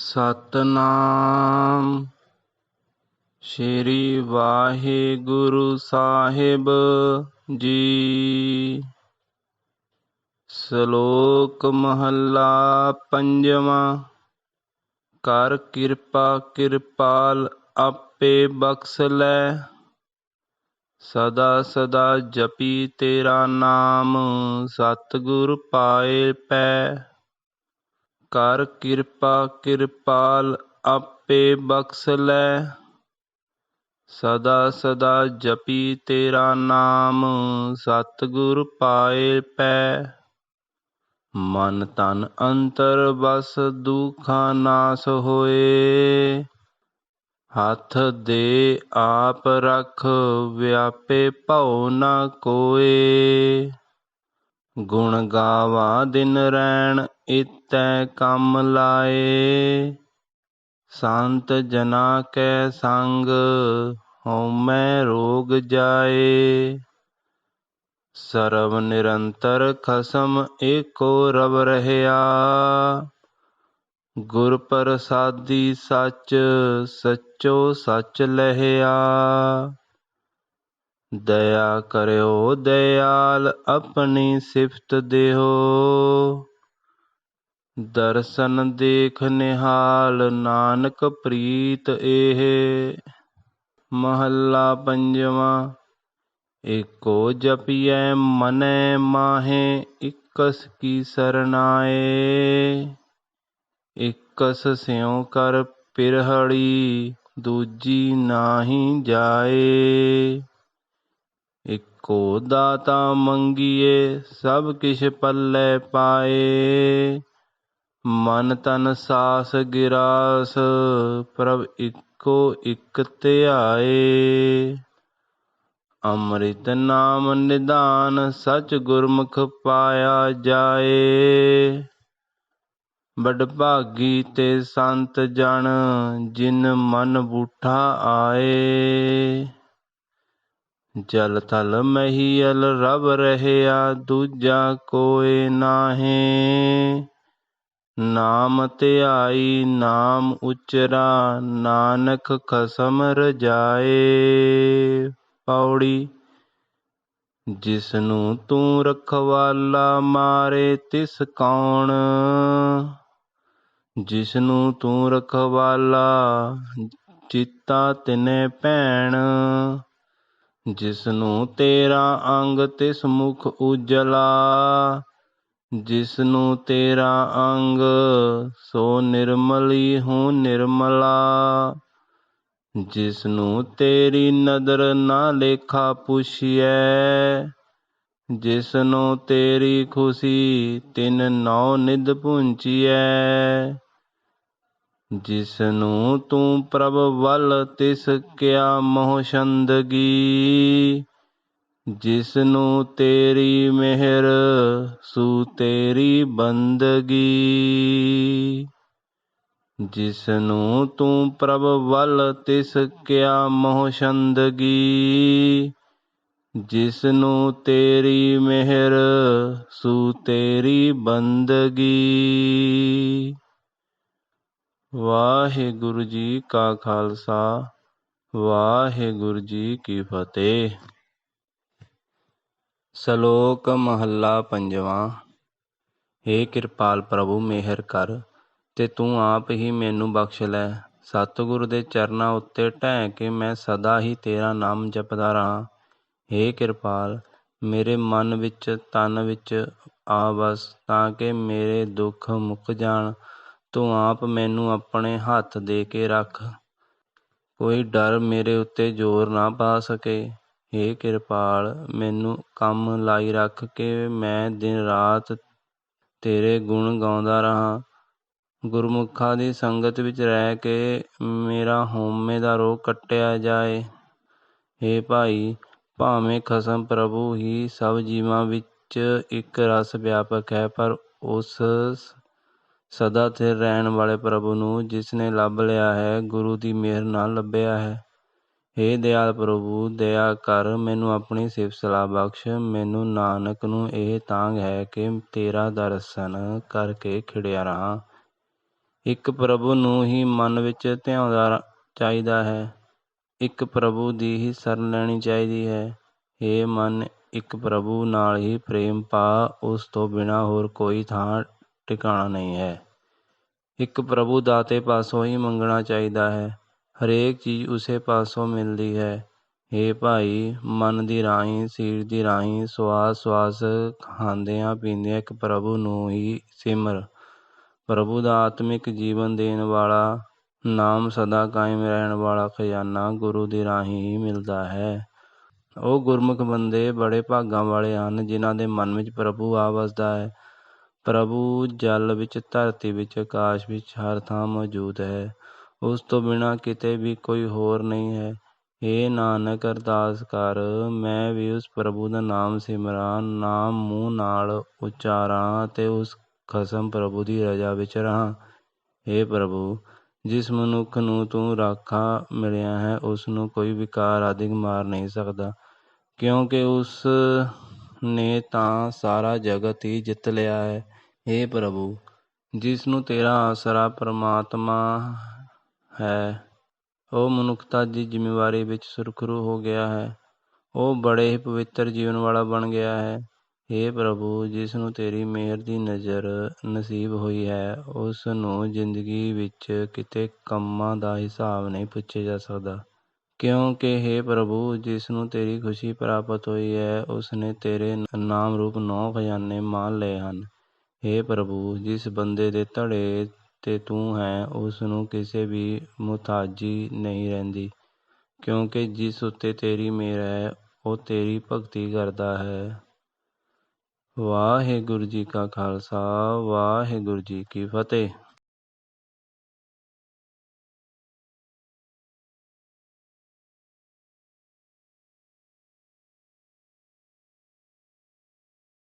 ਸਤਨਾਮ। ਸ਼੍ਰੀ ਵਾਹਿਗੁਰੂ ਸਾਹਿਬ ਜੀ। ਸ਼ਲੋਕ ਮਹੱਲਾ ਪੰਜਵਾਂ। ਕਰ ਕਿਰਪਾ, ਕਿਰਪਾਲ ਆਪੇ ਬਖਸ਼ ਲੈ। ਸਦਾ ਸਦਾ ਜਪੀ ਤੇਰਾ ਨਾਮ, ਸਤਿਗੁਰ ਪਾਏ ਪੈ। ਕਰ ਕਿਰਪਾ, ਕਿਰਪਾਲ ਆਪੇ ਬਖਸ਼ ਲੈ। ਸਦਾ ਸਦਾ ਜਪੀ ਤੇਰਾ ਨਾਮ, ਸਤਿਗੁਰ ਪਾਏ ਪੈ। ਮਨ ਤਨ ਅੰਤਰ ਬਸ ਦੁਖਾਂ ਨਾਸ ਹੋਏ। ਹੱਥ ਦੇ ਆਪ ਰਖ, ਵਿਆਪੇ ਭਉ ਨਾ ਕੋਏ। ਗੁਣ ਗਾਵਾ ਦਿਨ ਰਹਿਣ ਇਤੈ ਕੰਮ ਲਾਏ, ਸੰਤ ਜਨਾ ਕੈ ਸੰਗ, ਹਉਮੈ ਰੋਗ ਜਾਏ। ਸਰਬ ਨਿਰੰਤਰ ਖਸਮ ਏਕੋ ਰਬ ਰਹਿਆ। ਗੁਰ ਪ੍ਰਸਾਦੀ ਸੱਚ, ਸੱਚੋ ਸੱਚ ਲਹਿਆ। ਦਇਆ ਕਰਿਓ, ਦਇਆਲ ਆਪਣੀ ਸਿਫਤ ਦਿਓ। ਦਰਸ਼ਨ ਦੇਖ ਨਿਹਾਲ ਨਾਨਕ ਪ੍ਰੀਤ ਇਹ ਮਹੱਲਾ ਪੰਜਵਾਂ, ਏਕੋ ਜਪੀਐ ਮਨੈ ਮਾਹੇ, ਇਕਸ ਕੀ ਸਰਨਾਏ ਇਕਸ ਸਿਉ ਕਰ ਪਿਰਹੜੀ ਦੂਜੀ ਨਾਹੀ ਜਾਏ। ਇੱਕੋ ਦਾਤਾ ਮੰਗੀਏ ਸਭ ਕਿਛ ਪੱਲੇ ਪਾਏ। ਮਨ ਤਨ ਸਾਸ ਗਿਰਾਸ, ਪ੍ਰਭ ਇੱਕੋ ਇਕ ਧਿਆਏ। ਅੰਮ੍ਰਿਤ ਨਾਮ ਨਿਦਾਨ ਸਚ ਗੁਰਮੁਖ ਪਾਇਆ ਜਾਏ। ਬੜ ਭਾਗੀ ਤੇ ਸੰਤ ਜਣ ਜਿਨ ਮਨ ਬੂਠਾ ਆਏ। ਜਲ ਥਲ ਮਹੀਲ ਰਬ ਰਹਿਆ, ਦੂਜਾ ਕੋਏ ਨਾਹੀ। ਨਾਮ ਧਿਆਈ, ਨਾਮ ਉਚਰਾ, ਨਾਨਕ ਖਸਮ ਰਜਾਏ। ਪੌੜੀ, ਜਿਸਨੂੰ ਤੂੰ ਰਖਵਾਲਾ ਮਾਰੇ, ਤਿਸ ਕੌਣ? ਜਿਸਨੂੰ ਤੂੰ ਰਖਵਾਲਾ, ਚਿੱਤਾ ਤਿਨੇ ਭੈਣ। ਜਿਸਨੂੰ ਤੇਰਾ ਅੰਗ ਤਿਸ ਮੁਖ ਉਜਲਾ ਜਿਸਨੂੰ ਤੇਰਾ ਅੰਗ ਸੋ ਨਿਰਮਲੀ ਹੂੰ ਨਿਰਮਲਾ। ਜਿਸਨੂੰ ਤੇਰੀ ਨਦਰ ਨਾ ਲੇਖਾ ਪੁੱਛਿਐ। ਜਿਸਨੂੰ ਤੇਰੀ ਖੁਸ਼ੀ ਤਿਨ ਨੌ ਨਿਦ ਪੁੰਚੀਐ ਜਿਸਨੂੰ ਤੂੰ ਪ੍ਰਭ ਵੱਲ ਤਿਸ ਕਿਆ ਮੋਹ ਛੰਦਗੀ। ਜਿਸਨੂੰ ਤੇਰੀ ਮਿਹਰ ਸੂ ਤੇਰੀ ਬੰਦਗੀ। ਜਿਸਨੂੰ ਤੂੰ ਪ੍ਰਭ ਵੱਲ ਤਿਸ ਕਿਆ ਮੋਹ ਛੰਦਗੀ। ਜਿਸਨੂੰ ਤੇਰੀ ਮਿਹਰ ਸੂ ਤੇਰੀ ਬੰਦਗੀ। ਵਾਹਿਗੁਰੂ ਜੀ ਕਾ ਖਾਲਸਾ, ਵਾਹਿਗੁਰੂ ਜੀ ਕੀ ਫਤਿਹ। ਸ਼ਲੋਕ ਮਹੱਲਾ ਪੰਜਵਾਂ हे ਕਿਰਪਾਲ ਪ੍ਰਭੂ, ਮਿਹਰ ਕਰ, ਤੇ ਤੂੰ ਆਪ ਹੀ ਮੈਨੂੰ ਬਖਸ਼ ਲੈ। ਸਤਿਗੁਰ ਦੇ ਚਰਨਾਂ ਉੱਤੇ ਢਹਿ ਕੇ ਮੈਂ ਸਦਾ ਹੀ ਤੇਰਾ ਨਾਮ ਜਪਦਾ ਰਹਾ। हे ਕਿਰਪਾਲ, ਮੇਰੇ ਮਨ ਵਿੱਚ, ਤਨ ਵਿੱਚ ਆ ਬਸ ਤਾਂ ਕਿ ਮੇਰੇ ਦੁੱਖ ਮੁੱਕ ਜਾਣ। ਤੂੰ ਆਪ ਮੈਨੂੰ ਆਪਣੇ ਹੱਥ ਦੇ ਕੇ ਰੱਖ। ਕੋਈ ਡਰ ਮੇਰੇ ਉੱਤੇ ਜ਼ੋਰ ਨਾ ਪਾ ਸਕੇ। हे ਕਿਰਪਾਲ, ਮੈਨੂੰ ਕੰਮ ਲਾਈ ਰੱਖ ਕੇ ਮੈਂ ਦਿਨ ਰਾਤ ਤੇਰੇ ਗੁਣ ਗਾਉਂਦਾ ਰਹਾਂ। ਗੁਰਮੁਖਾਂ ਦੀ ਸੰਗਤ ਵਿੱਚ ਰਹਿ ਕੇ ਮੇਰਾ ਹਉਮੈ ਦਾ ਰੋਗ ਕੱਟਿਆ ਜਾਏ। ਹੇ ਭਾਈ, ਭਾਵੇਂ ਖਸਮ ਪ੍ਰਭੂ ਹੀ ਸਭ ਜੀਵਾਂ ਵਿੱਚ ਇੱਕ ਰਸ ਵਿਆਪਕ ਹੈ, ਪਰ ਉਸ ਸਦਾ ਸਥਿਰ ਰਹਿਣ ਵਾਲੇ ਪ੍ਰਭੂ ਨੂੰ ਜਿਸ ਨੇ ਲੱਭ ਲਿਆ ਹੈ, ਗੁਰੂ ਦੀ ਮਿਹਰ ਨਾਲ ਲੱਭਿਆ ਹੈ। हे ਦਿਆਲ ਪ੍ਰਭੂ, ਦਇਆ ਕਰ, ਮੈਨੂੰ ਆਪਣੀ ਸਿਫਤ ਸਲਾਹ ਬਖਸ਼। ਮੈਨੂੰ ਨਾਨਕ ਨੂੰ ਇਹ ਤਾਂਗ ਹੈ ਕਿ ਤੇਰਾ ਦਰਸ਼ਨ ਕਰਕੇ ਖਿੜਿਆ ਰਹਾਂ। ਇੱਕ ਪ੍ਰਭੂ ਨੂੰ ਹੀ ਮਨ ਵਿੱਚ ਧਿਆਉਂਦਾ ਚਾਹੀਦਾ ਹੈ। ਇੱਕ ਪ੍ਰਭੂ ਦੀ ਹੀ ਸ਼ਰਨ ਲੈਣੀ ਚਾਹੀਦੀ ਹੈ। ਏ ਮਨ, ਇੱਕ ਪ੍ਰਭੂ ਨਾਲ ਹੀ ਪ੍ਰੇਮ ਪਾ, ਉਸ ਤੋਂ ਬਿਨਾਂ ਹੋਰ ਕੋਈ ਥਾਂ ਟਿਕਾਣਾ ਨਹੀਂ ਹੈ। ਇੱਕ ਪ੍ਰਭੂ ਦਾਤੇ ਪਾਸੋਂ ਹੀ ਮੰਗਣਾ ਚਾਹੀਦਾ ਹੈ। ਹਰੇਕ ਚੀਜ਼ ਉਸੇ ਪਾਸੋਂ ਮਿਲਦੀ ਹੈ। ਏ ਭਾਈ, ਮਨ ਦੀ ਰਾਹੀਂ, ਸਰੀਰ ਦੀ ਰਾਹੀਂ ਸਵਾਸ ਸਵਾਸ ਖਾਂਦਿਆਂ ਪੀਂਦਿਆਂ ਇੱਕ ਪ੍ਰਭੂ ਨੂੰ ਹੀ ਸਿਮਰ। ਪ੍ਰਭੂ ਦਾ ਆਤਮਿਕ ਜੀਵਨ ਦੇਣ ਵਾਲਾ ਨਾਮ ਸਦਾ ਕਾਇਮ ਰਹਿਣ ਵਾਲਾ ਖਜ਼ਾਨਾ ਗੁਰੂ ਦੇ ਰਾਹੀਂ ਹੀ ਮਿਲਦਾ ਹੈ। ਉਹ ਗੁਰਮੁਖ ਬੰਦੇ ਬੜੇ ਭਾਗਾਂ ਵਾਲੇ ਹਨ, ਜਿਨ੍ਹਾਂ ਦੇ ਮਨ ਵਿੱਚ ਪ੍ਰਭੂ ਆ ਵਸਦਾ ਹੈ। ਪ੍ਰਭੂ ਜਲ ਵਿੱਚ, ਧਰਤੀ ਵਿੱਚ, ਆਕਾਸ਼ ਵਿੱਚ ਹਰ ਥਾਂ ਮੌਜੂਦ ਹੈ। ਉਸ ਤੋਂ ਬਿਨਾਂ ਕਿਤੇ ਵੀ ਕੋਈ ਹੋਰ ਨਹੀਂ ਹੈ। ਹੇ ਨਾਨਕ ਅਰਦਾਸ ਕਰ, ਮੈਂ ਵੀ ਉਸ ਪ੍ਰਭੂ ਦਾ ਨਾਮ ਸਿਮਰਾਂ ਨਾਮ ਮੂੰਹ ਨਾਲ ਉਚਾਰਾਂ ਅਤੇ ਉਸ ਖਸਮ ਪ੍ਰਭੂ ਦੀ ਰਜਾ ਵਿੱਚ ਰਹਾਂ। ਹੇ ਪ੍ਰਭੂ, ਜਿਸ ਮਨੁੱਖ ਨੂੰ ਤੂੰ ਰਾਖਾ ਮਿਲਿਆ ਹੈ, ਉਸ ਨੂੰ ਕੋਈ ਵਿਕਾਰ ਆਦਿਕ ਮਾਰ ਨਹੀਂ ਸਕਦਾ। ਕਿਉਂਕਿ ਉਸ ਨੇ ਤਾਂ ਸਾਰਾ ਜਗਤ ਹੀ ਜਿੱਤ ਲਿਆ ਹੈ। ਏ ਪ੍ਰਭੂ, ਜਿਸ ਨੂੰ ਤੇਰਾ ਆਸਰਾ ਪਰਮਾਤਮਾ ਹੈ। ਉਹ ਮਨੁੱਖਤਾ ਦੀ ਜ਼ਿੰਮੇਵਾਰੀ ਵਿੱਚ ਸੁਰਖਰੂ ਹੋ ਗਿਆ ਹੈ। ਉਹ ਬੜੇ ਹੀ ਪਵਿੱਤਰ ਜੀਵਨ ਵਾਲਾ ਬਣ ਗਿਆ ਹੈ। ਏ ਪ੍ਰਭੂ, ਜਿਸ ਨੂੰ ਤੇਰੀ ਮਿਹਰ ਦੀ ਨਜ਼ਰ ਨਸੀਬ ਹੋਈ ਹੈ, ਉਸ ਨੂੰ ਜ਼ਿੰਦਗੀ ਵਿੱਚ ਕਿਤੇ ਕੰਮਾਂ ਦਾ ਹਿਸਾਬ ਨਹੀਂ ਪੁੱਛਿਆ ਜਾ ਸਕਦਾ। ਕਿਉਂਕਿ हे ਪ੍ਰਭੂ, ਜਿਸ ਨੂੰ ਤੇਰੀ ਖੁਸ਼ੀ ਪ੍ਰਾਪਤ ਹੋਈ ਹੈ, ਉਸ ਨੇ ਤੇਰੇ ਨਾਮ ਰੂਪ ਨੌ ਖਜ਼ਾਨੇ ਮਾਲ ਲਏ ਹਨ। हे ਪ੍ਰਭੂ, ਜਿਸ ਬੰਦੇ ਦੇ ਧੜੇ ਤੇ ਤੂੰ ਹੈ ਉਸ ਨੂੰ ਕਿਸੇ ਵੀ ਮੁਤਾਜੀ ਨਹੀਂ ਰਹਿੰਦੀ, ਕਿਉਂਕਿ ਜਿਸ ਉੱਤੇ ਤੇਰੀ ਮਿਹਰ ਹੈ, ਉਹ ਤੇਰੀ ਭਗਤੀ ਕਰਦਾ ਹੈ। ਵਾਹਿਗੁਰੂ ਜੀ ਕਾ ਖਾਲਸਾ, ਵਾਹਿਗੁਰੂ ਜੀ ਕੀ ਫਤਿਹ।